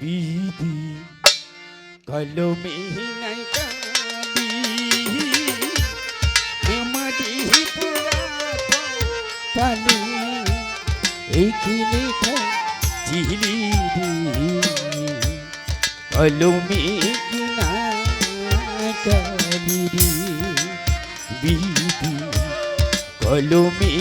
বিধি কলমে নাই কালি আমারি পালি এই কি লেখা চিলি কলমে কিনা কালি বিধি কলমে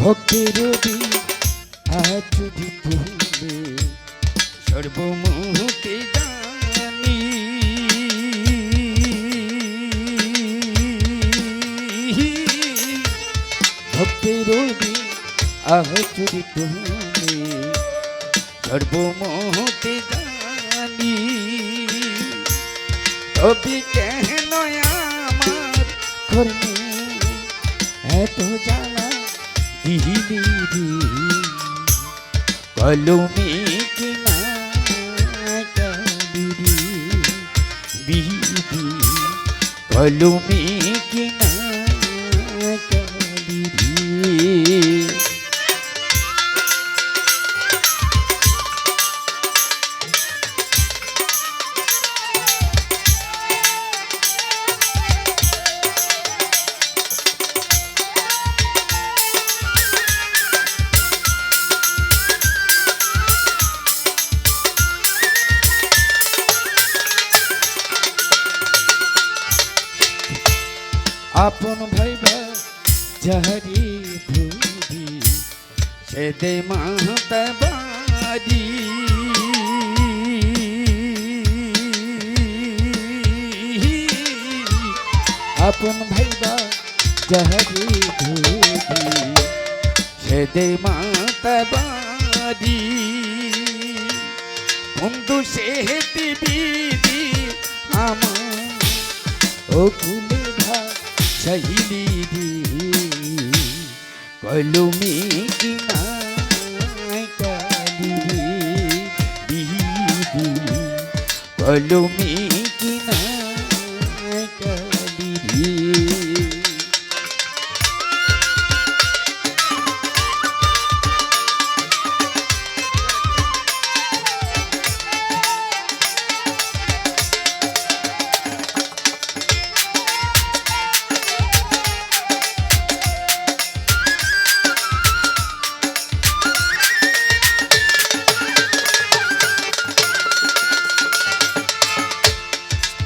ভক্তের আচুরি তুমি সর্বমুহূর্তে জানি। ভক্তের আচুরি তুমি সর্বমুহূর্তে জানি। তবে কেন আমার কর্মে এত জ্বালা দিলি রে কলমে বিধি কলমে আপন ভাইবা যাহারি ভুবি, সে দে আপন ভাইবা যাহারি ভুবি, সে দে মাতা বাড়ি। বন্ধু সে দিবি আমার ও ফুলে ভা চাইলি রে কলমি কিনা কালি রে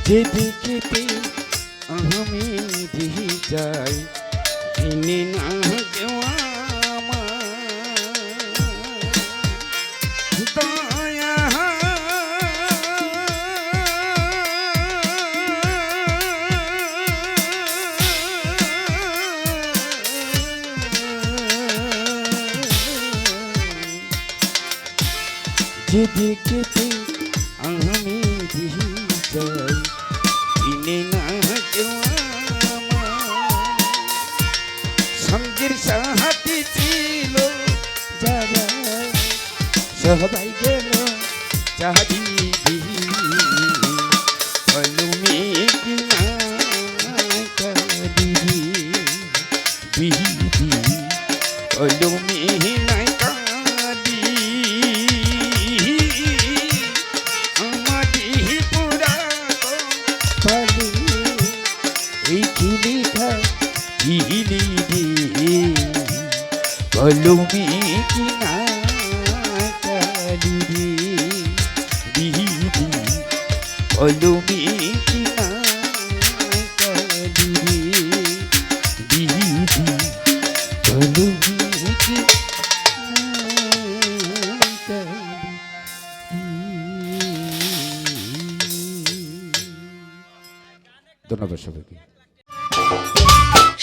যেদিকেতে আমি দিহি যাই চিনি না দয়া যেদিকেতে আমি দিহি চিনি না সঙ্গের সাহায্যে ছিল যারা সবাই গেল চাহি রে। কলমি কিনা কালি রে। বিধি কলমি কিনা কালি রে। বিধি কলমি ধন্যবাদ সবাইকে।